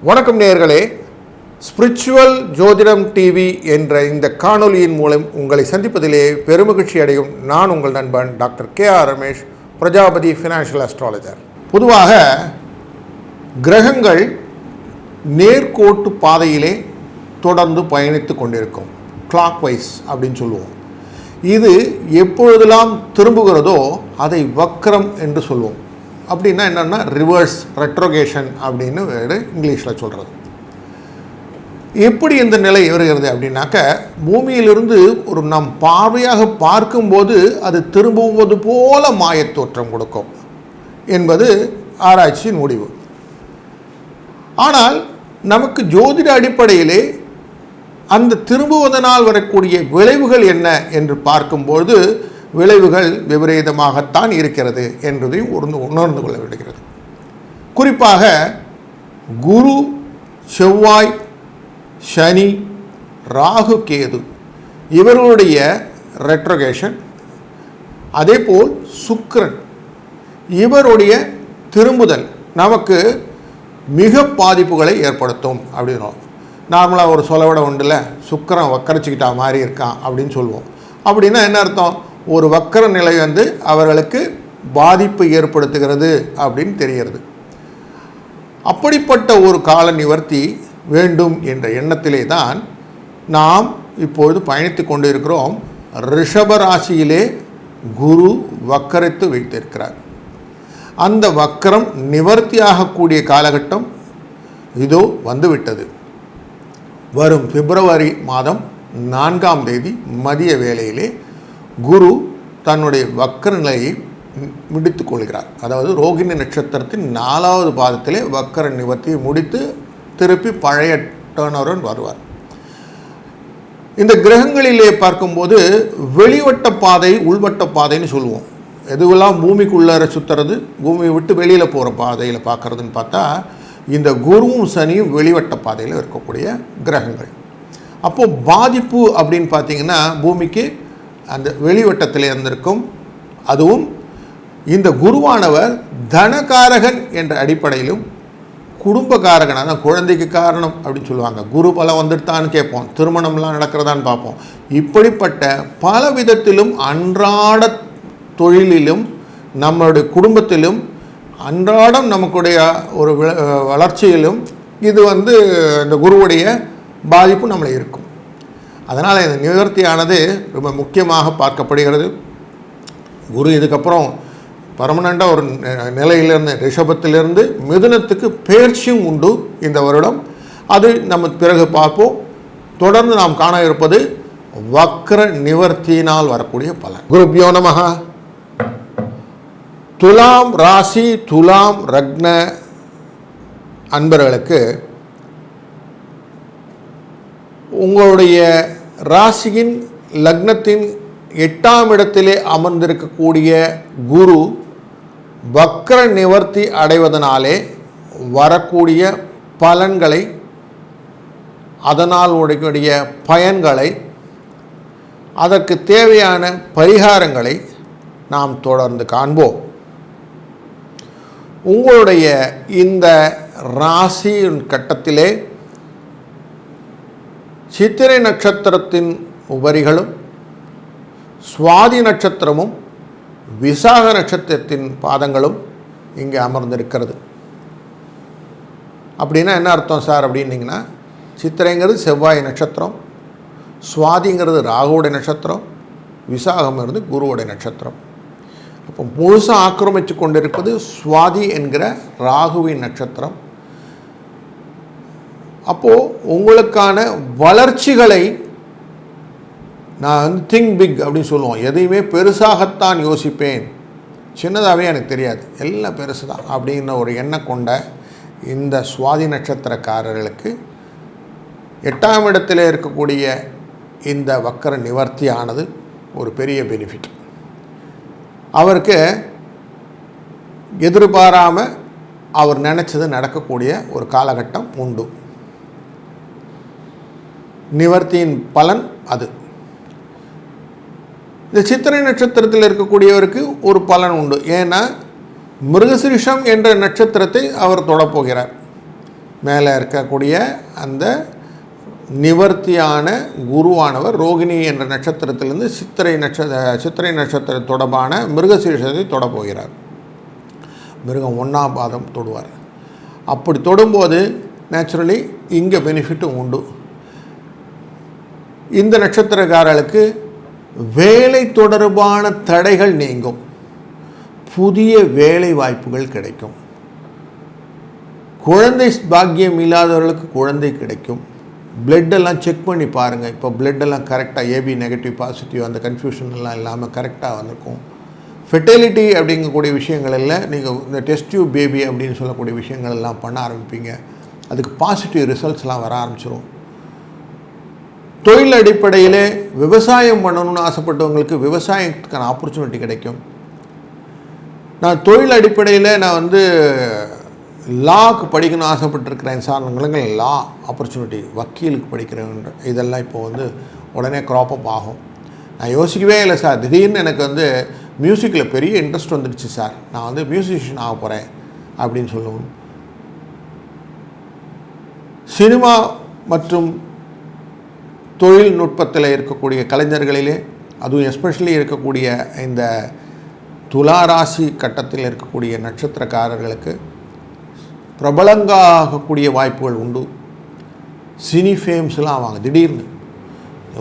வணக்கம் நேயர்களே. ஸ்பிரிச்சுவல் ஜோதிடம் டிவி என்ற இந்த காணொலியின் மூலம் உங்களை சந்திப்பதிலே பெருமகிழ்ச்சி அடையும் நான் உங்கள் நண்பன் doctor K R Ramesh Prajapati financial astrologer பொதுவாக கிரகங்கள் நேர்கோட்டு பாதையிலே தொடர்ந்து பயணித்து கொண்டிருக்கும். கிளாக் வைஸ் அப்படின்னு சொல்லுவோம். இது எப்பொழுதெல்லாம் திரும்புகிறதோ அதை வக்ரம் என்று சொல்லுவோம் அப்படின்னா என்னென்னா ரிவர்ஸ் ரெட்ரோகேஷன் அப்படின்னு வேறு இங்கிலீஷில் சொல்கிறது எப்படி இந்த நிலை வருகிறது அப்படின்னாக்க பூமியிலிருந்து ஒரு நம் பார்வையாக பார்க்கும்போது அது திரும்புவது போல மாயத் தோற்றம் கொடுக்கும் என்பது ஆராய்ச்சியின் முடிவு. ஆனால் நமக்கு ஜோதிட அடிப்படையிலே அந்த திரும்புவதனால் வரக்கூடிய விளைவுகள் என்ன என்று பார்க்கும்போது விளைவுகள் விபரீதமாகத்தான் இருக்கிறது என்பதையும் உணர்ந்து உணர்ந்து கொள்ள விடுகிறது குறிப்பாக குரு செவ்வாய் சனி ராகு கேது இவர்களுடைய ரெட்ரோகேஷன் அதேபோல் சுக்ரன் இவருடைய திரும்புதல் நமக்கு மிக பாதிப்புகளை ஏற்படுத்தும் அப்படின்னோம் நார்மலாக ஒரு சொலவிட உண்டுல சுக்கரன் வக்கரிச்சுக்கிட்டா மாதிரி இருக்கான் அப்படின்னு சொல்லுவோம். அப்படின்னா என்ன அர்த்தம்? ஒரு வக்கர நிலை வந்து அவர்களுக்கு பாதிப்பு ஏற்படுத்துகிறது அப்படின்னு தெரிகிறது. அப்படிப்பட்ட ஒரு கால நிவர்த்தி வேண்டும் என்ற எண்ணத்திலே தான் நாம் இப்பொழுது பயணித்து கொண்டு இருக்கிறோம் ரிஷப ராசியிலே குரு வக்கரித்து வைத்திருக்கிறார். அந்த வக்கரம் நிவர்த்தியாகக்கூடிய காலகட்டம் இதோ வந்துவிட்டது. வரும் பிப்ரவரி மாதம் நான்காம் தேதி மதிய வேளையிலே குரு தன்னுடைய வக்கர நிலையை முடித்து கொள்கிறார். அதாவது ரோகிணி நட்சத்திரத்தின் நாலாவது பாதத்திலே வக்கர நிவர்த்தியை முடித்து திருப்பி பழைய டர்னருடன் வருவார். இந்த கிரகங்களிலே பார்க்கும்போது வெளிவட்ட பாதை உள்வட்ட பாதைன்னு சொல்லுவோம். எதுவெல்லாம் பூமிக்குள்ளார சுற்றுறது பூமியை விட்டு வெளியில் போகிற பாதையில் பார்க்குறதுன்னு பார்த்தா இந்த குருவும் சனியும் வெளிவட்ட பாதையில் இருக்கக்கூடிய கிரகங்கள். அப்போது பாதிப்பு அப்படின்னு பார்த்தீங்கன்னா பூமிக்கு அந்த வெளிவட்டத்தில் இருந்திருக்கும். அதுவும் இந்த குருவானவர் தனகாரகன் என்ற அடிப்படையிலும் குடும்பக்காரகன் அதான் குழந்தைக்கு காரணம் அப்படின்னு சொல்லுவாங்க. குரு பலம் வந்துட்டான்னு கேட்போம். திருமணம்லாம் நடக்கிறதான்னு பார்ப்போம். இப்படிப்பட்ட பல விதத்திலும் அன்றாட தொழிலிலும் நம்மளுடைய குடும்பத்திலும் அன்றாடம் நமக்குடைய ஒரு வளர்ச்சியிலும் இது வந்து இந்த குருவுடைய பாதிப்பு நம்மளை இருக்கும் அதனால் இந்த நிவர்த்தியானது ரொம்ப முக்கியமாக பார்க்கப்படுகிறது. குரு இதுக்கப்புறம் பர்மனண்ட்டாக ஒரு நிலையிலிருந்து ரிஷபத்திலிருந்து மிதுனத்துக்கு பயிற்சியும் உண்டு இந்த வருடம். அது நம்ம பிறகு பார்ப்போம். தொடர்ந்து நாம் காண இருப்பது வக்ர நிவர்த்தியினால் வரக்கூடிய பலன். குருபியோ நமகா துலாம் ராசி துலாம் ரக்ன அன்பர்களுக்கு உங்களுடைய ராசியின் லக்னத்தின் எட்டாம் இடத்திலே அமர்ந்திருக்கக்கூடிய குரு வக்ர நிவர்த்தி அடைவதனாலே வரக்கூடிய பலன்களை அதனால் உடைய பயன்களை அதற்கு தேவையான பரிகாரங்களை நாம் தொடர்ந்து காண்போம். உங்களுடைய இந்த ராசியின் கட்டத்திலே சித்திரை நட்சத்திரத்தின் உபரிகளும் சுவாதி நட்சத்திரமும் விசாக நட்சத்திரத்தின் பாதங்களும் இங்கே அமர்ந்திருக்கிறது. அப்படின்னா என்ன அர்த்தம் சார் அப்படின்னீங்கன்னா சித்திரைங்கிறது செவ்வாய் நட்சத்திரம் சுவாதிங்கிறது ராகுவோடைய நட்சத்திரம் விசாகம்ங்கிறது குருவோடைய நட்சத்திரம். அப்போ முழுசாக ஆக்கிரமித்து கொண்டிருப்பது சுவாதி என்கிற ராகுவின் நட்சத்திரம். அப்போது உங்களுக்கான வளர்ச்சிகளை நான் வந்து திங்க் பிக் அப்படின்னு சொல்லுவோம். எதையுமே பெருசாகத்தான் யோசிப்பேன். சின்னதாகவே எனக்கு தெரியாது. எல்லாம் பெருசு தான் அப்படின்ற ஒரு எண்ணம் கொண்ட இந்த சுவாதி நட்சத்திரக்காரர்களுக்கு எட்டாம் இடத்துல இருக்கக்கூடிய இந்த வக்கர நிவர்த்தியானது ஒரு பெரிய பெனிஃபிட் அவருக்கு எதிர்பாராமல் அவர் நினச்சது நடக்கக்கூடிய ஒரு காலகட்டம் உண்டு. நிவர்த்தியின் பலன் அது. இந்த சித்திரை நட்சத்திரத்தில் இருக்கக்கூடியவருக்கு ஒரு பலன் உண்டு. ஏன்னா மிருகசிரிஷம் என்ற நட்சத்திரத்தை அவர் தொடப்போகிறார். மேலே இருக்கக்கூடிய அந்த நிவர்த்தியான குருவானவர் ரோகிணி என்ற நட்சத்திரத்திலிருந்து சித்திரை நட்சத்திர சித்திரை நட்சத்திர தொடர்பான மிருகசீஷத்தை தொடப்போகிறார் மிருகம் ஒன்றாம் பாதம் தொடுவார். அப்படி தொடும்போது நேச்சுரலி இங்கே பெனிஃபிட்டும் உண்டு. இந்த நட்சத்திரக்காரர்களுக்கு வேலை தொடர்பான தடைகள் நீங்கும். புதிய வேலை வாய்ப்புகள் கிடைக்கும். குழந்தை பாக்கியம் இல்லாதவர்களுக்கு குழந்தை கிடைக்கும். பிளட்டெல்லாம் எல்லாம் செக் பண்ணி பாருங்கள் இப்போ பிளட்டெல்லாம் கரெக்டாக ஏபி நெகட்டிவ் பாசிட்டிவ் அந்த கன்ஃபியூஷன்லாம் இல்லாமல் கரெக்டாக வந்திருக்கும். ஃபெர்டிலிட்டி அப்படிங்கக்கூடிய விஷயங்களில் நீங்கள் இந்த டெஸ்ட் டியூப் பேபி அப்படின்னு சொல்லக்கூடிய விஷயங்கள் எல்லாம் பண்ண ஆரம்பிப்பீங்க. அதுக்கு பாசிட்டிவ் ரிசல்ட்ஸ்லாம் வர ஆரம்பிச்சிடும் தொழில் அடிப்படையில் விவசாயம் பண்ணணும்னு ஆசைப்பட்டவங்களுக்கு விவசாயத்துக்கான ஆப்பர்ச்சுனிட்டி கிடைக்கும். நான் தொழில் அடிப்படையில் நான் வந்து லாக்கு படிக்கணும்னு ஆசைப்பட்டிருக்கிறேன் சார்ந்தவங்களுக்கு லா ஆப்பர்ச்சுனிட்டி வக்கீலுக்கு படிக்கிறேன் இதெல்லாம் இப்போ வந்து உடனே க்ராப் அப் ஆகும். நான் யோசிக்கவே இல்லை சார் திடீர்னு எனக்கு வந்து மியூசிக்கில் பெரிய இன்ட்ரெஸ்ட் வந்துடுச்சு சார் நான் வந்து மியூசிஷியன் ஆக போகிறேன் அப்படின்னு சொல்லுவோம். சினிமா மற்றும் தொழில்நுட்பத்தில் இருக்கக்கூடிய கலைஞர்களிலே அதுவும் எஸ்பெஷலி இருக்கக்கூடிய இந்த துலா ராசி கட்டத்தில் இருக்கக்கூடிய நட்சத்திரக்காரர்களுக்கு பிரபலங்காகக்கூடிய வாய்ப்புகள் உண்டு. சினி ஃபேம்ஸ்லாம் ஆவாங்க திடீர்னு.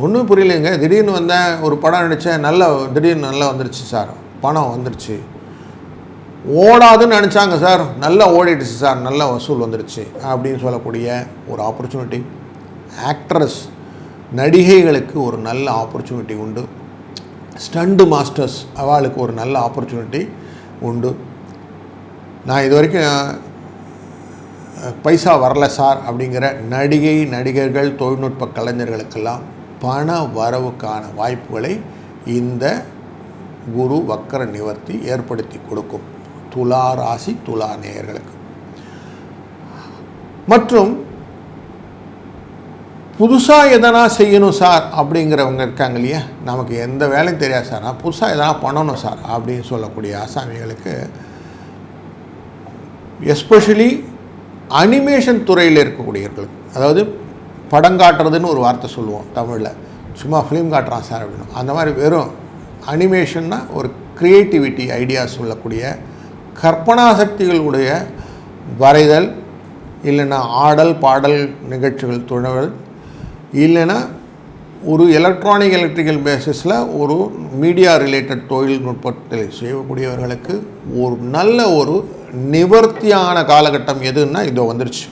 ஒன்றும் புரியலைங்க. திடீர்னு வந்தேன் ஒரு படம் நடித்தேன் நல்ல திடீர்னு நல்லா வந்துருச்சு சார். பணம் வந்துருச்சு. ஓடாதுன்னு நினச்சாங்க சார். நல்லா ஓடிடுச்சு சார். நல்ல வசூல் வந்துடுச்சு அப்படின்னு சொல்லக்கூடிய ஒரு ஆப்பர்ச்சுனிட்டி ஆக்ட்ரஸ் நடிகைகளுக்கு ஒரு நல்ல ஆப்பர்ச்சுனிட்டி உண்டு. ஸ்டண்டு மாஸ்டர்ஸ் அவளுக்கு ஒரு நல்ல ஆப்பர்ச்சுனிட்டி உண்டு. நான் இது வரைக்கும் பைசா வரல சார் அப்படிங்கிற நடிகை நடிகர்கள் தொழில்நுட்ப கலைஞர்களுக்கெல்லாம் பண வரவுக்கான வாய்ப்புகளை இந்த குரு வக்கர நிவர்த்தி ஏற்படுத்தி கொடுக்கும். துலா ராசி துலா நேயர்களுக்கு. மற்றும் புதுசாக எதனா செய்யணும் சார் அப்படிங்கிறவங்க இருக்காங்க இல்லையா? நமக்கு எந்த வேலையும் தெரியாது சார். நான் புதுசாக எதனா பண்ணணும் சார் அப்படின்னு சொல்லக்கூடிய ஆசாமிகளுக்கு எஸ்பெஷலி அனிமேஷன் துறையில் இருக்கக்கூடியவர்களுக்கு அதாவது படம் காட்டுறதுன்னு ஒரு வார்த்தை சொல்லுவோம் தமிழில். சும்மா ஃபிலிம் காட்டுறான் சார் அப்படின்னு. அந்த மாதிரி வெறும் அனிமேஷன்னா ஒரு க்ரியேட்டிவிட்டி ஐடியாஸ் சொல்லக்கூடிய கற்பனா சக்திகளுடைய வரைதல் இல்லைன்னா ஆடல் பாடல் நிகழ்ச்சிகள் துணவல் இல்லைன்னா ஒரு எலக்ட்ரானிக் எலக்ட்ரிக்கல் பேசிஸில் ஒரு மீடியா ரிலேட்டட் தொழில்நுட்பத்தில் செய்யக்கூடியவர்களுக்கு ஒரு நல்ல ஒரு நிவர்த்தியான காலகட்டம் எதுன்னா இதோ வந்துருச்சு.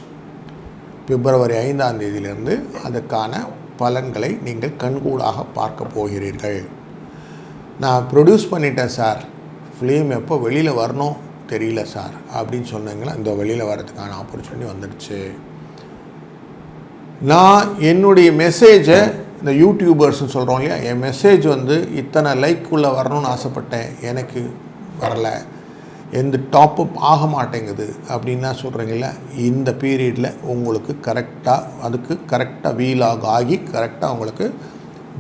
பிப்ரவரி ஐந்தாம் தேதியிலிருந்து அதுக்கான பலன்களை நீங்கள் கண்கூடாக பார்க்க போகிறீர்கள். நான் ப்ரொடியூஸ் பண்ணிட்டேன் சார். ஃபிலிம் எப்போ வெளியில் வரணும் தெரியல சார். அப்படின்னு சொன்னீங்களா இந்த வெளியில் வரதுக்கான ஆப்பர்ச்சுனிட்டி வந்துடுச்சு நான் என்னுடைய மெசேஜை இந்த யூடியூபர்ஸ்னு சொல்கிறோம் இல்லையா என் மெசேஜ் வந்து இத்தனை லைக்குள்ளே வரணும்னு ஆசைப்பட்டேன். எனக்கு வரலை. எந்த டாப்அப் ஆக மாட்டேங்குது அப்படின்னா சொல்கிறீங்கள இந்த பீரியடில் உங்களுக்கு கரெக்டாக அதுக்கு கரெக்டாக வீலாக ஆகி கரெக்டாக உங்களுக்கு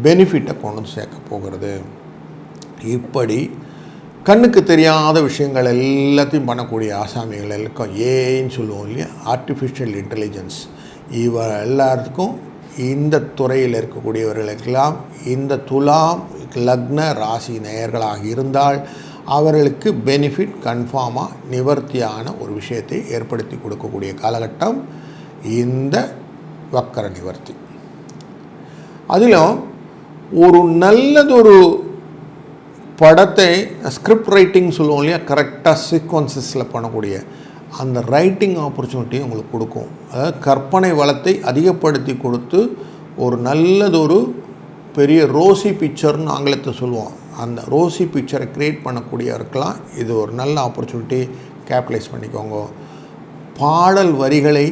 பெனிஃபிட்டை கொண்டு வந்து சேர்க்க போகிறது. இப்படி கண்ணுக்கு தெரியாத விஷயங்கள் எல்லாத்தையும் பண்ணக்கூடிய ஆசாமிகள் எல்லாம் ஏன்னு சொல்லுவோம் இல்லையா? ஆர்டிஃபிஷியல் இன்டெலிஜென்ஸ் இவ எல்லாத்துக்கும் இந்த துறையில் இருக்கக்கூடியவர்களுக்கெல்லாம் இந்த துலாம் லக்ன ராசி நேயர்களாக இருந்தால் அவர்களுக்கு பெனிஃபிட் கன்ஃபார்மாக நிவர்த்தியான ஒரு விஷயத்தை ஏற்படுத்தி கொடுக்கக்கூடிய காலகட்டம் இந்த வக்கர நிவர்த்தி. அதிலும் ஒரு நல்லதொரு படத்தை ஸ்கிரிப்ட் ரைட்டிங் சொல்லுவோம் இல்லையா கரெக்டாக சீக்வன்சஸில் பண்ணக்கூடிய அந்த ரைட்டிங் ஆப்பர்ச்சுனிட்டி உங்களுக்கு கொடுக்கும். அதாவது கற்பனை வளத்தை அதிகப்படுத்தி கொடுத்து ஒரு நல்லதொரு பெரிய ரோசி பிக்சர்னு ஆங்கிலத்தை சொல்லுவோம். அந்த ரோசி பிக்சரை க்ரியேட் பண்ணக்கூடியவருக்கெல்லாம் இது ஒரு நல்ல ஆப்பர்ச்சுனிட்டி கேபிட்டலைஸ் பண்ணிக்கோங்க. பாடல் வரிகளை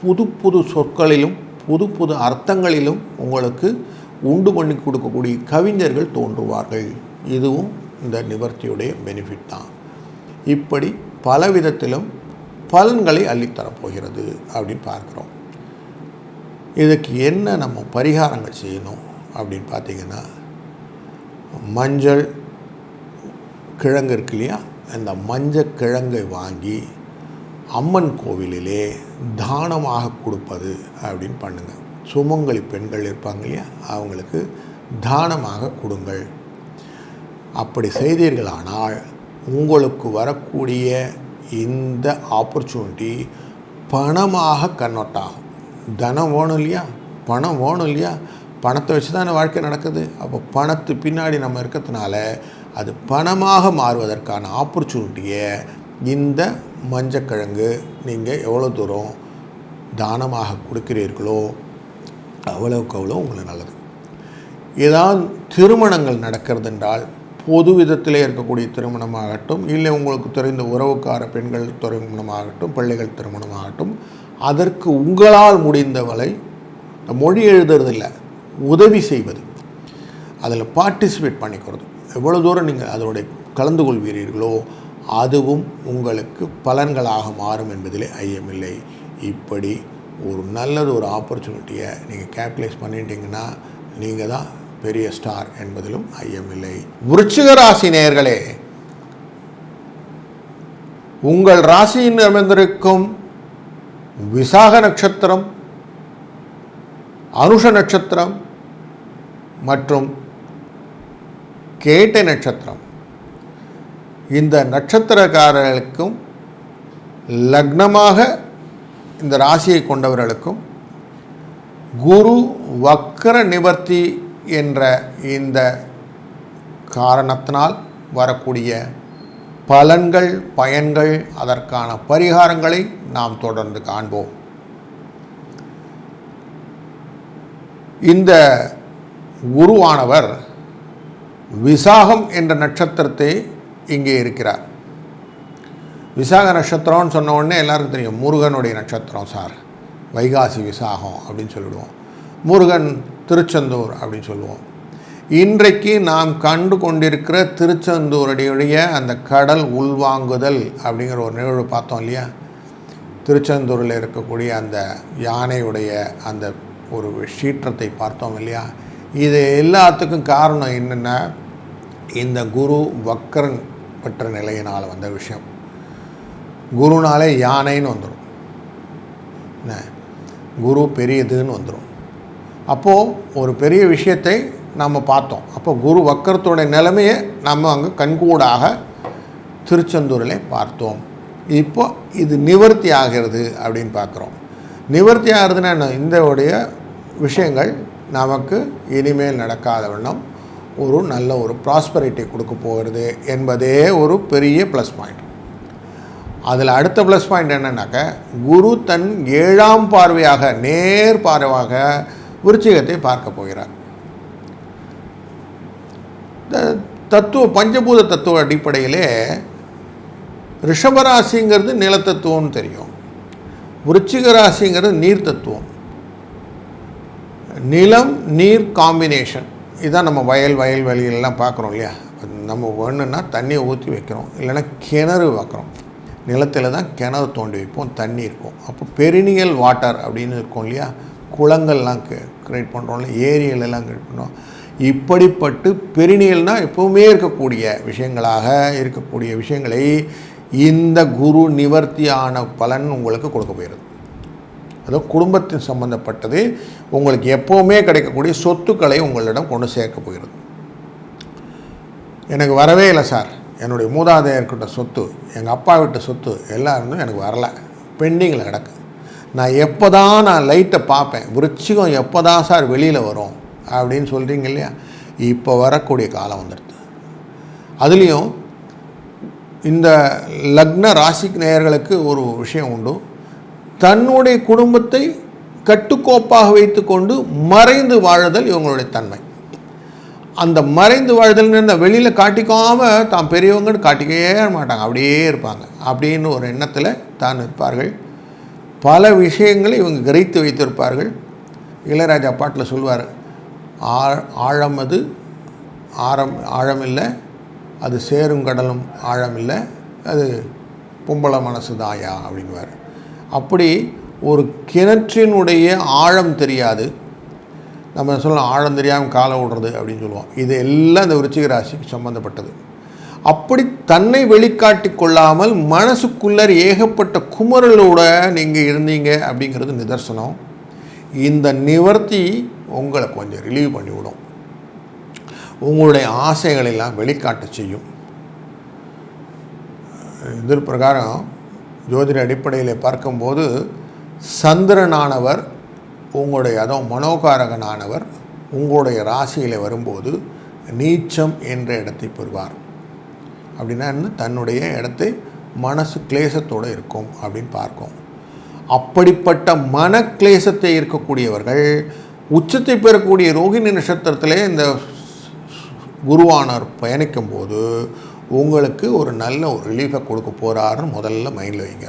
புது புது சொற்களிலும் புது புது அர்த்தங்களிலும் உங்களுக்கு உண்டு பண்ணி கொடுக்கக்கூடிய கவிஞர்கள் தோன்றுவார்கள். இதுவும் இந்த நிவர்த்தியுடைய பெனிஃபிட் தான். இப்படி பல விதத்திலும் பலன்களை அள்ளித்தரப்போகிறது அப்படின்னு பார்க்குறோம். இதுக்கு என்ன நம்ம பரிகாரங்கள் செய்யணும் அப்படின்னு பார்த்தீங்கன்னா மஞ்சள் கிழங்கு இருக்கு இல்லையா? அந்த மஞ்சள் கிழங்கை வாங்கி அம்மன் கோவிலிலே தானமாக கொடுப்பது அப்படின்னு பண்ணுங்கள் சுமங்கலி பெண்கள் இருப்பாங்க இல்லையா? அவங்களுக்கு தானமாக கொடுங்கள். அப்படி செய்தீர்களானால் உங்களுக்கு வரக்கூடிய இந்த ஆப்பர்ச்சுனிட்டி பணமாக கன்வெர்ட் ஆகும். தனம் வேணும் இல்லையா? பணம் வேணும் இல்லையா? பணத்தை வச்சு தான் வாழ்க்கை நடக்குது? அப்போ பணத்து பின்னாடி நம்ம இருக்கிறதுனால அது பணமாக மாறுவதற்கான ஆப்பர்ச்சுனிட்டியை இந்த மஞ்சக்கிழங்கு நீங்கள் எவ்வளோ தூரம் தானமாக கொடுக்கிறீர்களோ அவ்வளவுக்கு அவ்வளோ உங்களுக்கு நல்லது. ஏதாவது திருமணங்கள் நடக்கிறது என்றால் பொது விதத்திலே இருக்கக்கூடிய திருமணமாகட்டும் இல்லை உங்களுக்கு தெரிந்த உறவுக்கார பெண்கள் திருமணமாகட்டும் பிள்ளைகள் திருமணமாகட்டும் அதற்கு உங்களால் முடிந்தவளை மொழி எழுதுறதில்லை. உதவி செய்வது அதில் பார்ட்டிசிபேட் பண்ணிக்கிறது. எவ்வளோ தூரம் நீங்கள் அதனுடைய கலந்து கொள்வீர்களோ அதுவும் உங்களுக்கு பலன்களாக மாறும் என்பதிலே ஐயமில்லை இப்படி ஒரு நல்லது ஒரு ஆப்பர்ச்சுனிட்டியை நீங்கள் கேபிட்டலைஸ் பண்ணிட்டீங்கன்னா நீங்கள் தான் பெரிய ஸ்டார் என்பதிலும் ஐயமில்லை விருச்சிக ராசி நேயர்களே உங்கள் ராசியின் அமர்ந்திருக்கும் விசாக நட்சத்திரம் அனுஷ நட்சத்திரம் மற்றும் கேட்டை நட்சத்திரம். இந்த நட்சத்திரக்காரர்களுக்கும் லக்னமாக இந்த ராசியை கொண்டவர்களுக்கும் குரு வக்கர நிவர்த்தி என்ற இந்த காரணத்தினால் வரக்கூடிய பலன்கள் பயன்கள் அதற்கான பரிகாரங்களை நாம் தொடர்ந்து காண்போம். இந்த குருவானவர் விசாகம் என்ற நட்சத்திரத்தை இங்கே இருக்கிறார். விசாக நட்சத்திரம்னு சொன்ன உடனே எல்லாருக்கும் தெரியும் முருகனுடைய நட்சத்திரம் சார். வைகாசி விசாகம் அப்படின்னு சொல்லிடுவோம். முருகன் திருச்செந்தூர் அப்படின்னு சொல்லுவோம். இன்றைக்கு நாம் கண்டு கொண்டிருக்கிற திருச்செந்தூருடைய அந்த கடல் உள்வாங்குதல் அப்படிங்கிற ஒரு நிகழ்வு பார்த்தோம் இல்லையா? திருச்செந்தூரில் இருக்கக்கூடிய அந்த யானையுடைய அந்த ஒரு சீற்றத்தை பார்த்தோம் இல்லையா? இது எல்லாத்துக்கும் காரணம் என்னென்னா? இந்த குரு வக்கரன் பெற்ற நிலையினால் வந்த விஷயம். குருனாலே யானைன்னு வந்துடும் என்ன? குரு பெரியதுன்னு வந்துடும் அப்போது ஒரு பெரிய விஷயத்தை நம்ம பார்த்தோம். அப்போ குரு வக்கரத்தோட நிலைமையை நம்ம அங்கே கண்கூடாக திருச்செந்தூரில் பார்த்தோம். இப்போ இது நிவர்த்தி ஆகிறது அப்படின்னு பார்க்குறோம். நிவர்த்தி ஆகிறதுனா என்ன? இந்த உடைய விஷயங்கள் நமக்கு இனிமேல் நடக்காத வண்ணம் ஒரு நல்ல ஒரு ப்ராஸ்பரிட்டி கொடுக்க போகிறது என்பதே ஒரு பெரிய ப்ளஸ் பாயிண்ட் அதில் அடுத்த ப்ளஸ் பாயிண்ட் என்னன்னாக்க குரு தன் ஏழாம் பார்வையாக நேர் பார்வையாக விருச்சிகத்தை பார்க்க போகிறார். தத்துவ பஞ்சபூத தத்துவ அடிப்படையிலே ரிஷபராசிங்கிறது நிலத்தத்துவம்னு தெரியும். விருச்சிக ராசிங்கிறது நீர் தத்துவம் நிலம் நீர் காம்பினேஷன் இதான் நம்ம வயல் வயல் வழியிலலாம் பார்க்குறோம் இல்லையா? நம்ம வேணும்னா தண்ணியை ஊற்றி வைக்கிறோம். இல்லைன்னா கிணறு வைக்கிறோம். நிலத்தில் தான் கிணறு தோண்டி வைப்போம் தண்ணி இருக்கும். அப்போ பெரினியல் வாட்டர் அப்படின்னு இருக்கும் இல்லையா? குளங்கள்லாம் க்ரியேட் பண்ணுறோம்ல ஏரியலெல்லாம் க்ரியேட் கிரியேட் பண்ணுறோம் இப்படிப்பட்டு பெரினியல்னால் எப்போவுமே இருக்கக்கூடிய விஷயங்களாக இருக்கக்கூடிய விஷயங்களை இந்த குரு நிவர்த்தியான பலன் உங்களுக்கு கொடுக்க போயிடுது அதோ குடும்பத்தின் சம்பந்தப்பட்டது உங்களுக்கு எப்போவுமே கிடைக்கக்கூடிய சொத்துக்களை உங்களிடம் கொண்டு சேர்க்க போகிறது. எனக்கு வரவே இல்லை சார். என்னுடைய மூதாதையர்கிட்ட சொத்து எங்கள் அப்பா விட்ட சொத்து எல்லாம் இருந்தும் எனக்கு வரலை. பெண்டிங்கில் கிடக்கு. நான் எப்போ தான் நான் லைட்டை பார்ப்பேன் விருச்சிகம் எப்போ தான் சார் வெளியில் வரும் அப்படின்னு சொல்கிறீங்க இல்லையா? இப்போ வரக்கூடிய காலம் வந்துடுது. அதுலேயும் இந்த லக்ன ராசிக் நேயர்களுக்கு ஒரு விஷயம் உண்டு. தன்னுடைய குடும்பத்தை கட்டுக்கோப்பாக வைத்துக்கொண்டு மறைந்து வாழுதல் இவங்களுடைய தன்மை. அந்த மறைந்து வாழ்தல்னு வெளியில் காட்டிக்காமல் தான் பெரியவங்கன்னு காட்டிக்கவே மாட்டாங்க. அப்படியே இருப்பாங்க. அப்படின்னு ஒரு எண்ணத்தில் தான் இருப்பார்கள். பல விஷயங்களை இவங்க கிரகித்து வைத்திருப்பார்கள். இளையராஜா பாட்டில் சொல்வார் ஆ ஆழம் அது ஆழம் ஆழமில்லை அது சேரும் கடலும் ஆழமில்லை அது பொம்பளை மனசு தாயா அப்படின்வார் அப்படி ஒரு கிணற்றினுடைய ஆழம் தெரியாது. நம்ம சொல்லலாம் ஆழம் தெரியாமல் காலை விடுறது அப்படின்னு சொல்லுவோம். இது எல்லாம் இந்த விருச்சிக ராசிக்கு சம்மந்தப்பட்டது அப்படி தன்னை வெளிக்காட்டி கொள்ளாமல் மனசுக்குள்ளர் ஏகப்பட்ட குமரலோட நீங்கள் இருந்தீங்க அப்படிங்கிறது நிதர்சனம். இந்த நிவர்த்தி உங்களை கொஞ்சம் ரிலீவ் பண்ணிவிடும். உங்களுடைய ஆசைகளெல்லாம் வெளிக்காட்ட செய்யும். இதன் பிரகாரம் ஜோதிட அடிப்படையில் பார்க்கும்போது சந்திரனானவர் உங்களுடைய அதுவும் மனோகாரகனானவர் உங்களுடைய ராசியில் வரும்போது நீச்சம் என்ற இடத்தை பெறுவார். அப்படின்னா தன்னுடைய இடத்தை மனசு கிளேசத்தோடு இருக்கும் அப்படின்னு பார்க்கும். அப்படிப்பட்ட மன கிளேசத்தை இருக்கக்கூடியவர்கள் உச்சத்தை பெறக்கூடிய ரோகிணி நட்சத்திரத்திலே இந்த குருவானவர் பயணிக்கும் போது உங்களுக்கு ஒரு நல்ல ஒரு ரிலீஃபை கொடுக்க போகிறாருன்னு முதல்ல மைண்டில் வைங்க.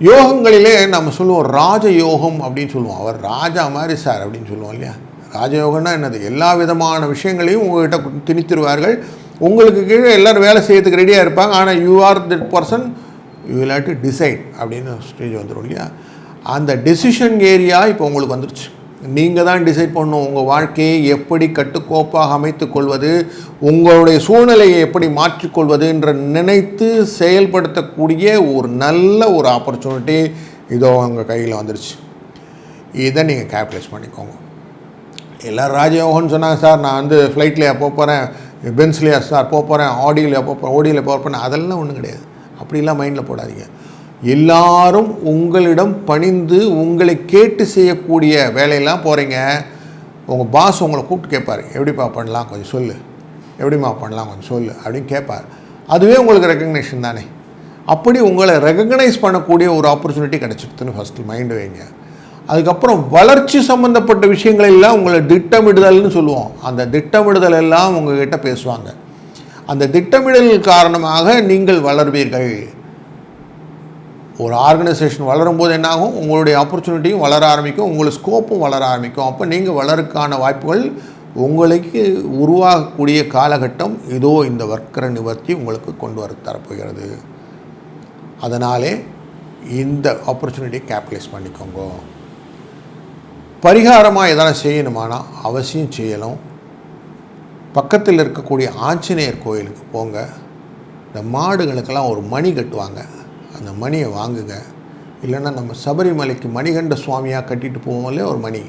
யோகங்களிலே நம்ம சொல்லுவோம் ராஜ யோகம் அப்படின்னு சொல்லுவோம். அவர் ராஜா மாதிரி சார் அப்படின்னு சொல்லுவோம் இல்லையா? ராஜயோகம்னா என்னது? எல்லா விதமான விஷயங்களையும் உங்கள்கிட்ட திணித்திருவார்கள். உங்களுக்கு கீழே எல்லோரும் வேலை செய்யறதுக்கு ரெடியாக இருப்பாங்க. ஆனால் you are that person you will have to decide அப்படின்னு ஸ்டேஜ் வந்துடும் இல்லையா? அந்த டெசிஷன் ஏரியா இப்போ உங்களுக்கு வந்துருச்சு. நீங்கள் தான் டிசைட் பண்ணணும். உங்கள் வாழ்க்கையை எப்படி கட்டுக்கோப்பாக அமைத்து கொள்வது உங்களுடைய சூழ்நிலையை எப்படி மாற்றிக்கொள்வது என்று நினைத்து செயல்படுத்தக்கூடிய ஒரு நல்ல ஒரு ஆப்பர்ச்சுனிட்டி இதோ உங்கள் கையில் வந்துருச்சு. இதை நீங்கள் கேபிட்டலைஸ் பண்ணிக்கோங்க. எல்லோரும் ராஜயோகம்னு சொன்னாங்க சார் நான் வந்து ஃப்ளைட்லேயே போக போகிறேன் பென்ஸ்லேயா சார் போக போகிறேன் ஆடியில் போக போகிறேன் ஓடியில் போக போகிறேன் அதெல்லாம் ஒன்றும் கிடையாது. அப்படிலாம் மைண்டில் போடாதீங்க. எல்லாரும் உங்களிடம் பணிந்து உங்களை கேட்டு செய்யக்கூடிய வேலையெல்லாம் போகிறீங்க உங்கள் பாஸ் உங்களை கூப்பிட்டு கேட்பார். எப்படிப்பா பண்ணலாம்? கொஞ்சம் சொல்லு. எப்படிம்மா பண்ணலாம்? கொஞ்சம் சொல்லு. அப்படின்னு கேட்பார். அதுவே உங்களுக்கு ரெக்கக்னேஷன் தானே. அப்படி உங்களை ரெகக்னைஸ் பண்ணக்கூடிய ஒரு ஆப்பர்ச்சுனிட்டி கிடச்சிடுதுன்னு ஃபஸ்ட்டு மைண்டு வைங்க. அதுக்கப்புறம் வளர்ச்சி சம்மந்தப்பட்ட விஷயங்கள் எல்லாம் உங்களை திட்டமிடுதல்னு சொல்லுவோம். அந்த திட்டமிடுதல் எல்லாம் உங்ககிட்ட பேசுவாங்க. அந்த திட்டமிடல் காரணமாக நீங்கள் வளர்வீர்கள். ஒரு ஆர்கனைசேஷன் வளரும் போது என்னாகும்? உங்களுடைய ஆப்பர்ச்சுனிட்டியும் வளர ஆரம்பிக்கும். உங்களுடைய ஸ்கோப்பும் வளர ஆரம்பிக்கும். அப்போ நீங்கள் வளருக்கான வாய்ப்புகள் உங்களுக்கு உருவாகக்கூடிய காலகட்டம் இதோ இந்த வர்க்கர நிவர்த்தி உங்களுக்கு கொண்டு வர தரப்போகிறது. அதனாலே இந்த ஆப்பர்ச்சுனிட்டியை கேபிட்டலைஸ் பண்ணிக்கோங்க. பரிகாரமாக எதனா செய்யணுமானா அவசியம் செய்யணும். பக்கத்தில் இருக்கக்கூடிய ஆஞ்சநேயர் கோயிலுக்கு போங்க. இந்த மாடுகளுக்கெல்லாம் ஒரு மணி கட்டுவாங்க. அந்த மணியை வாங்குங்க. இல்லைன்னா நம்ம சபரிமலைக்கு மணிகண்ட சுவாமியாக கட்டிட்டு போவோம் இல்லையா ஒரு மணி.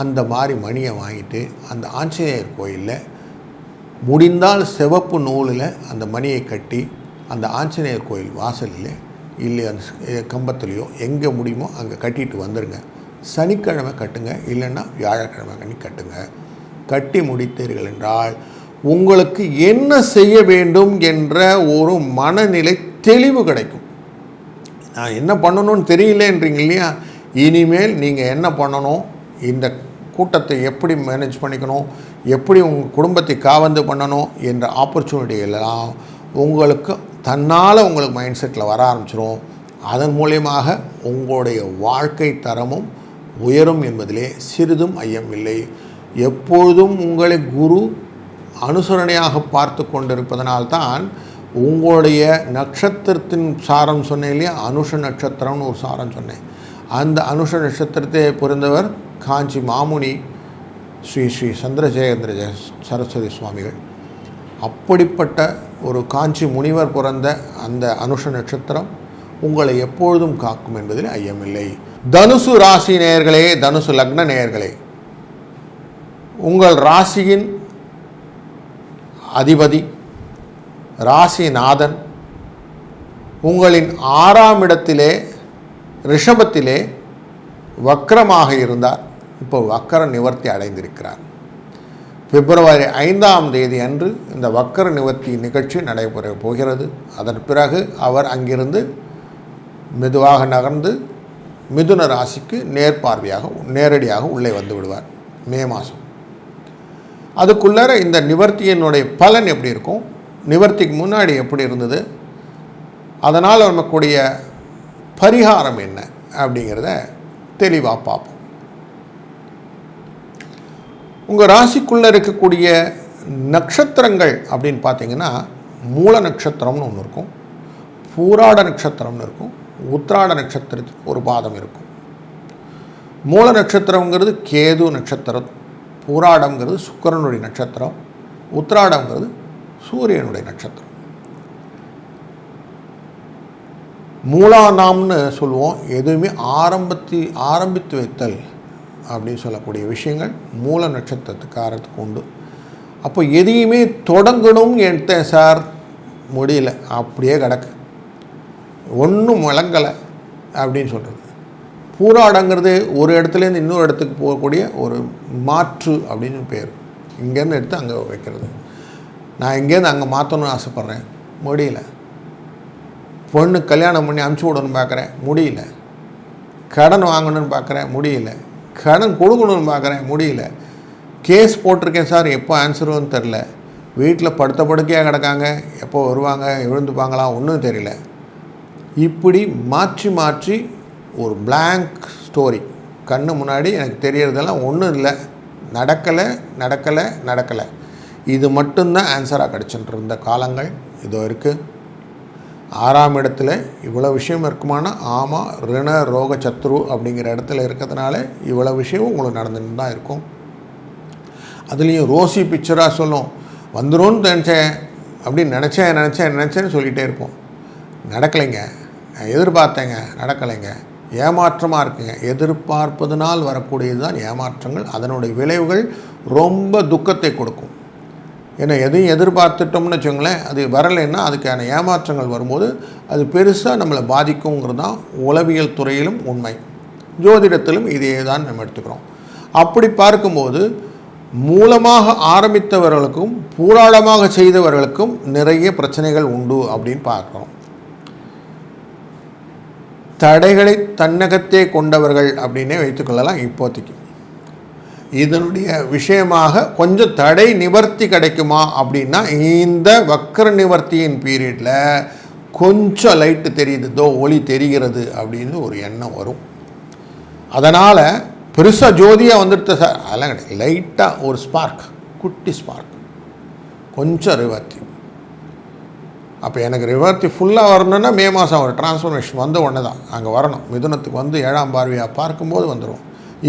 அந்த மாதிரி மணியை வாங்கிட்டு அந்த ஆஞ்சநேயர் கோயிலில் முடிந்தால் சிவப்பு நூலில் அந்த மணியை கட்டி அந்த ஆஞ்சநேயர் கோயில் வாசலில் இல்லை அந்த கம்பத்துலேயோ எங்கே முடியுமோ அங்கே கட்டிட்டு வந்துடுங்க சனிக்கிழமை கட்டுங்க இல்லைன்னா வியாழக்கிழமை கண்ணி கட்டுங்க. கட்டி முடித்தீர்கள் என்றால் உங்களுக்கு என்ன செய்ய வேண்டும் என்ற ஒரு மனநிலை தெளிவு கிடைக்கும். நான் என்ன பண்ணணும்னு தெரியலேன்றீங்க இல்லையா? இனிமேல் நீங்கள் என்ன பண்ணணும்? இந்த கூட்டத்தை எப்படி மேனேஜ் பண்ணிக்கணும்? எப்படி உங்கள் குடும்பத்தை காவந்து பண்ணணும்? என்ற ஆப்பர்ச்சுனிட்டி எல்லாம் உங்களுக்கு தன்னால் உங்களுக்கு மைண்ட் செட்டில் வர ஆரம்பிச்சிடும் அதன் மூலியமாக உங்களுடைய வாழ்க்கை தரமும் உயரும் என்பதிலே சிறிதும் ஐயம் இல்லை. எப்பொழுதும் உங்களை குரு அனுசரணையாக பார்த்து கொண்டிருப்பதனால்தான் உங்களுடைய நட்சத்திரத்தின் சாரம் சொன்னேன் இல்லையா? அனுஷ நட்சத்திரம்னு ஒரு சாரம் சொன்னேன். அந்த அனுஷ நட்சத்திரத்தை பிறந்தவர் காஞ்சி மாமுனி ஸ்ரீ ஸ்ரீ சந்திரசேகந்திர ஜெய சரஸ்வதி சுவாமிகள். அப்படிப்பட்ட ஒரு காஞ்சி முனிவர் பிறந்த அந்த அனுஷ நட்சத்திரம் உங்களை எப்பொழுதும் காக்கும் என்பதில் ஐயமில்லை. தனுசு ராசி நேயர்களே தனுசு லக்ன நேயர்களே. உங்கள் ராசியின் அதிபதி ராசிநாதன் உங்களின் ஆறாம் இடத்திலே ரிஷபத்திலே வக்கரமாக இருந்தார். இப்போ வக்கர நிவர்த்தி அடைந்திருக்கிறார். பிப்ரவரி ஐந்தாம் தேதி அன்று இந்த வக்கர நிவர்த்தி நிகழ்ச்சி நடைபெற போகிறது. அதன் பிறகு அவர் அங்கிருந்து மெதுவாக நகர்ந்து மிதுன ராசிக்கு நேர்பார்வையாக நேரடியாக உள்ளே வந்து விடுவார். மே மாதம் அதுக்குள்ளார இந்த நிவர்த்தியினுடைய பலன் எப்படி இருக்கும்? நிவர்த்திக்கு முன்னாடி எப்படி இருந்தது? அதனால் நமக்குடைய பரிகாரம் என்ன? அப்படிங்கிறத தெளிவாக பார்ப்போம். உங்கள் ராசிக்குள்ளே இருக்கக்கூடிய நட்சத்திரங்கள் அப்படின்னு பார்த்தீங்கன்னா மூல நட்சத்திரம்னு ஒன்று இருக்கும். பூராட நட்சத்திரம்னு இருக்கும். உத்ராட நட்சத்திரத்துக்கு ஒரு பாதம் இருக்கும். மூல நட்சத்திரங்கிறது கேது நட்சத்திரம். பூராடம்ங்கிறது சுக்கரனுடைய நட்சத்திரம். உத்ராடங்கிறது சூரியனுடைய நட்சத்திரம். மூலானாம்னு சொல்லுவோம். எதுவுமே ஆரம்பத்தி ஆரம்பித்து வைத்தல் அப்படின்னு சொல்லக்கூடிய விஷயங்கள் மூல நட்சத்திரத்துக்காரத்துக்கு உண்டு. அப்போ எதையுமே தொடங்கணும் எடுத்தேன் சார். முடியல. அப்படியே கிடக்கு. ஒன்றும் விளங்கலை அப்படின்னு சொல்கிறது பூராடங்கிறது ஒரு இடத்துலேருந்து இன்னொரு இடத்துக்கு போகக்கூடிய ஒரு மாற்று அப்படின்னு பேர். இங்கேருந்து எடுத்து அங்கே வைக்கிறது. நான் இங்கேருந்து அங்கே மாற்றணும்னு ஆசைப்பட்றேன். முடியல. பொண்ணு கல்யாணம் பண்ணி அனுப்பிச்சி விடணும்னு பார்க்குறேன். முடியல. கடன் வாங்கணும்னு பார்க்குறேன். முடியல. கடன் கொடுக்கணும்னு பார்க்குறேன். முடியல. கேஸ் போட்டிருக்கேன் சார். எப்போ ஆன்சருன்னு தெரில. வீட்டில் படுத்த படுக்கையாக கிடக்காங்க. எப்போ வருவாங்க? எழுந்துப்பாங்களா? ஒன்றும் தெரியல. இப்படி மாற்றி மாற்றி ஒரு பிளாங்க் ஸ்டோரி கண்ணு முன்னாடி எனக்கு தெரியறதெல்லாம் ஒன்றும் இல்லை. நடக்கலை நடக்கலை நடக்கலை. இது மட்டும்தான் ஆன்சராக கிடச்சிட்டு இருந்த காலங்கள். இதோ இருக்குது ஆறாம் இடத்துல இவ்வளோ விஷயம் இருக்குமானா ஆமாம் ரிண ரோக சத்ரு அப்படிங்கிற இடத்துல இருக்கிறதுனால இவ்வளோ விஷயம் உங்களுக்கு நடந்துட்டு தான் இருக்கும். அதுலேயும் ரோசி பிக்சராக சொல்லும். வந்துடும் நினச்சேன் அப்படின்னு நினச்சேன் நினச்சேன் நினச்சேன்னு சொல்லிகிட்டே இருப்போம். நடக்கலைங்க. நான் எதிர்பார்த்தேங்க. நடக்கலைங்க. ஏமாற்றமாக இருக்குங்க. எதிர்பார்ப்பதனால் வரக்கூடியது தான் ஏமாற்றங்கள். அதனுடைய விளைவுகள் ரொம்ப துக்கத்தை கொடுக்கும். ஏன்னா எதையும் எதிர்பார்த்துட்டோம்னு வச்சுக்கோங்களேன் அது வரலைன்னா அதுக்கான ஏமாற்றங்கள் வரும்போது அது பெருசாக நம்மளை பாதிக்குங்கிறது தான் உளவியல் துறையிலும் உண்மை. ஜோதிடத்திலும் இதே தான் நம்ம எடுத்துக்கிறோம். அப்படி பார்க்கும்போது மூலமாக ஆரம்பித்தவர்களுக்கும் பூராளமாக செய்தவர்களுக்கும் நிறைய பிரச்சனைகள் உண்டு அப்படின்னு பார்க்குறோம். தடைகளை தன்னகத்தே கொண்டவர்கள் அப்படின்னே வைத்துக்கொள்ளலாம் இப்போதைக்கு. இதனுடைய விஷயமாக கொஞ்சம் தடை நிவர்த்தி கிடைக்குமா அப்படின்னா இந்த வக்கர நிவர்த்தியின் பீரியடில் கொஞ்சம் லைட்டு தெரியுது. தோ ஒளி தெரிகிறது அப்படின்னு ஒரு எண்ணம் வரும். அதனால் பெருசாக ஜோதியாக வந்துடுத்த சார் அதெல்லாம் கிடையாது. லைட்டாக ஒரு ஸ்பார்க் குட்டி ஸ்பார்க் கொஞ்சம் ரிவர்த்தி அப்போ எனக்கு ரிவர்த்தி ஃபுல்லாக வரணும்னா மே மாதம் ஒரு டிரான்ஸ்ஃபர்மேஷன் வந்த உடனே தான் அங்கே வரணும். மிதுனத்துக்கு வந்து ஏழாம் பார்வையாக பார்க்கும்போது வந்துடும்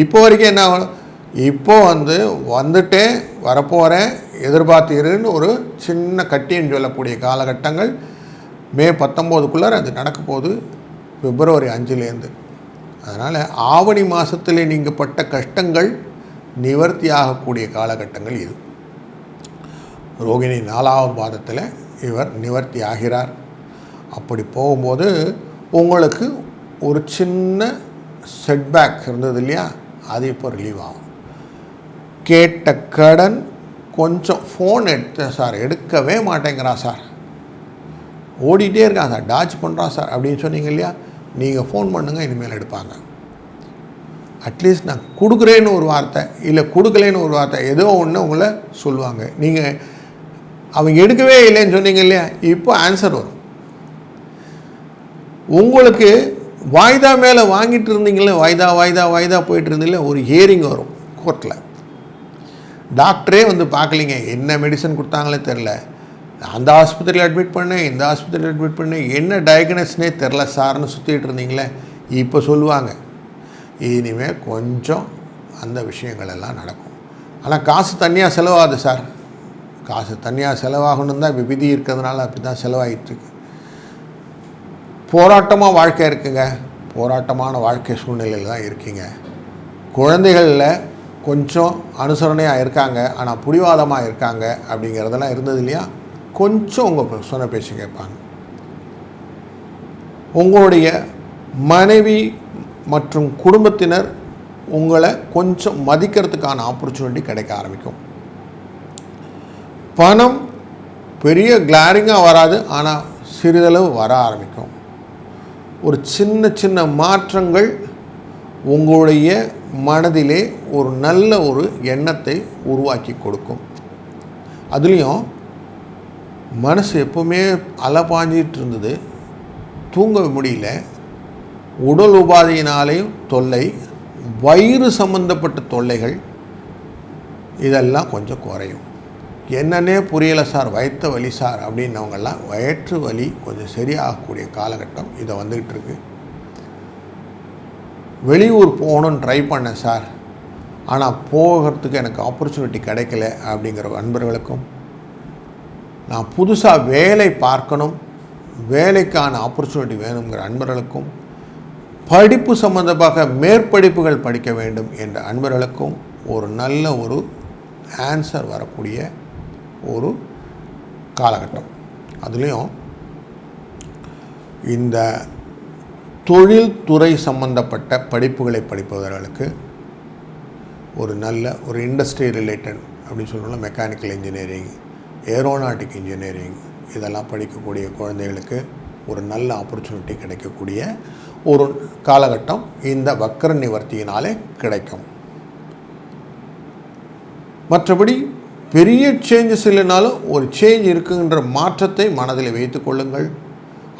இப்போ வரைக்கும் என்ன ஆகும்? இப்போ வந்து வந்துட்டேன் வரப்போகிறேன் எதிர்பார்த்தீருன்னு ஒரு சின்ன கட்டின்னு சொல்லக்கூடிய காலகட்டங்கள் மே பத்தொம்போதுக்குள்ளார அது நடக்க போகுது. பிப்ரவரி அஞ்சுலேருந்து. அதனால் ஆவணி மாதத்தில் நீங்கள் பட்ட கஷ்டங்கள் நிவர்த்தி ஆகக்கூடிய காலகட்டங்கள் இது. ரோகிணி நாலாவது பாதத்தில் இவர் நிவர்த்தி ஆகிறார் அப்படி போகும்போது உங்களுக்கு ஒரு சின்ன செட்பேக் இருந்தது இல்லையா? அது இப்போ ரிலீவ் ஆகும். கேட்ட கடன் கொஞ்சம் ஃபோன் எடுத்தேன் சார் எடுக்கவே மாட்டேங்கிறான் சார். ஓடிட்டே இருக்கான் சார் டாச் பண்ணுறான் சார் அப்படின்னு சொன்னீங்க இல்லையா? நீங்கள் ஃபோன் பண்ணுங்கள் இனிமேல் எடுப்பாங்க. அட்லீஸ்ட் நான் கொடுக்குறேன்னு ஒரு வார்த்தை இல்லை கொடுக்கலேன்னு ஒரு வார்த்தை ஏதோ ஒன்று உங்களை சொல்லுவாங்க. நீங்கள் அவங்க எடுக்கவே இல்லைன்னு சொன்னீங்க இல்லையா? இப்போ ஆன்சர் வரும். உங்களுக்கு வாய்தா மேலே வாங்கிட்டு இருந்தீங்களே வாய்தா வாய்தா வாய்தா போயிட்டு இருந்தீங்களே ஒரு ஹியரிங் வரும் கோர்ட்டில் டாக்டரே வந்து பார்க்கலிங்க. என்ன மெடிசன் கொடுத்தாங்களே தெரில அந்த ஆஸ்பத்திரியில் அட்மிட் பண்ணேன் இந்த ஆஸ்பத்திரியில் அட்மிட் பண்ணேன் என்ன டயக்னஸ்னே தெரில சார்னு சுற்றிட்டு இருந்தீங்களே? இப்போ சொல்லுவாங்க. இனிமேல் கொஞ்சம் அந்த விஷயங்கள் எல்லாம் நடக்கும். ஆனால் காசு தனியாக செலவாகுது சார். காசு தனியாக செலவாகணும் தான் இப்போ விதி இருக்கிறதுனால அப்படி தான் செலவாகிட்டுருக்கு போராட்டமாக வாழ்க்கை இருக்குங்க. போராட்டமான வாழ்க்கை சூழ்நிலையில் தான் இருக்கீங்க. குழந்தைகளில் கொஞ்சம் அனுசரணையாக இருக்காங்க ஆனால் புடிவாதமாக இருக்காங்க அப்படிங்கிறதெல்லாம் இருந்தது இல்லையா? கொஞ்சம் உங்கள் சொன்ன பேச்சு கேட்பாங்க. உங்களுடைய மனைவி மற்றும் குடும்பத்தினர் உங்களை கொஞ்சம் மதிக்கிறதுக்கான ஆப்பர்ச்சுனிட்டி கிடைக்க ஆரம்பிக்கும். பணம் பெரிய கிளாரிங்காக வராது ஆனால் சிறிதளவு வர ஆரம்பிக்கும். ஒரு சின்ன சின்ன மாற்றங்கள் உங்களுடைய மனதிலே ஒரு நல்ல ஒரு எண்ணத்தை உருவாக்கி கொடுக்கும். அதுலேயும் மனசு எப்போவுமே அலப்பாஞ்சிட்டு இருந்தது. தூங்க முடியல. உடல் உபாதையினாலேயும் தொல்லை வயிறு சம்பந்தப்பட்ட தொல்லைகள் இதெல்லாம் கொஞ்சம் குறையும். என்னன்னே புரியலை சார் வயிற்று வலி சார் அப்படின்னவங்கெல்லாம் வயிற்று வலி கொஞ்சம் சரியாகக்கூடிய காலகட்டம் இதை வந்துக்கிட்டு இருக்குது வெளியூர் போகணுன்னு ட்ரை பண்ணேன் சார் ஆனால் போகிறதுக்கு எனக்கு ஆப்பர்ச்சுனிட்டி கிடைக்கல அப்படிங்கிற அன்பர்களுக்கும் நான் புதுசாக வேலை பார்க்கணும் வேலைக்கான ஆப்பர்ச்சுனிட்டி வேணுங்கிற அன்பர்களுக்கும் படிப்பு சம்பந்தமாக மேற்படிப்புகள் படிக்க வேண்டும் என்ற அன்பர்களுக்கும் ஒரு நல்ல ஒரு ஆன்சர் வரக்கூடிய ஒரு காலகட்டம். அதுலேயும் இந்த தொழில்துறை சம்பந்தப்பட்ட படிப்புகளை படிப்பவர்களுக்கு ஒரு நல்ல ஒரு இண்டஸ்ட்ரி ரிலேட்டட் அப்படின்னு சொல்லணும் மெக்கானிக்கல் இன்ஜினியரிங் ஏரோநாட்டிக் இன்ஜினியரிங் இதெல்லாம் படிக்கக்கூடிய குழந்தைகளுக்கு ஒரு நல்ல ஆப்பர்ச்சுனிட்டி கிடைக்கக்கூடிய ஒரு காலகட்டம் இந்த வக்கர நிவர்த்தியினாலே கிடைக்கும். மற்றபடி பெரிய சேஞ்சஸ் இல்லைனாலும் ஒரு சேஞ்ச் இருக்குன்ற மாற்றத்தை மனதில் வைத்து கொள்ளுங்கள்.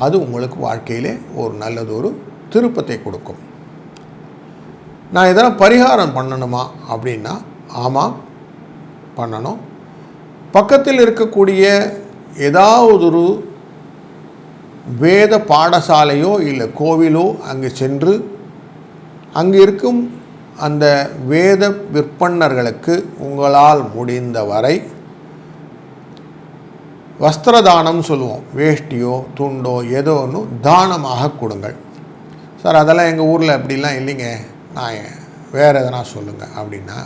அது உங்களுக்கு வாழ்க்கையிலே ஒரு நல்லது ஒரு திருப்பத்தை கொடுக்கும். நான் இதெல்லாம் பரிகாரம் பண்ணணுமா அப்படின்னா ஆமாம் பண்ணணும். பக்கத்தில் இருக்கக்கூடிய ஏதாவது ஒரு வேத பாடசாலையோ இல்லை கோவிலோ அங்கு சென்று அங்கு இருக்கும் அந்த வேத விற்பன்னர்களுக்கு உங்களால் முடிந்த வரை வஸ்திரதானம் சொல்லுவோம். வேஷ்டியோ துண்டோ ஏதோ ஒன்று தானமாக கொடுங்கள். சார் அதெல்லாம் எங்கள் ஊரில் அப்படிலாம் இல்லைங்க. நான் வேறு எதனா சொல்லுங்கள் அப்படின்னா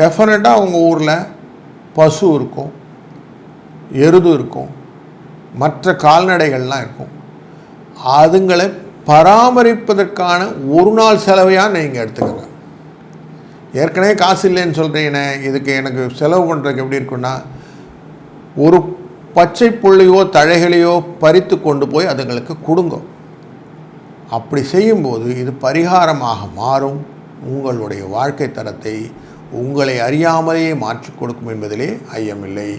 டெஃபினட்டாக உங்கள் ஊரில் பசு இருக்கும் எருது இருக்கும் மற்ற கால்நடைகள்லாம் இருக்கும். அதுங்களை பராமரிப்பதற்கான ஒரு நாள் செலவையாக நீங்கள் எடுத்துக்கோங்க. ஏற்கனவே காசு இல்லைன்னு சொல்கிறீங்கண்ணே இதுக்கு எனக்கு செலவு பண்ணுறதுக்கு எப்படி இருக்குன்னா ஒரு பச்சை புள்ளையோ தழைகளையோ பறித்து கொண்டு போய் அதுங்களுக்கு கொடுங்க. அப்படி செய்யும்போது இது பரிகாரமாக மாறும். உங்களுடைய வாழ்க்கை தரத்தை உங்களை அறியாமலேயே மாற்றிக் கொடுக்கும் என்பதிலே ஐயமில்லை.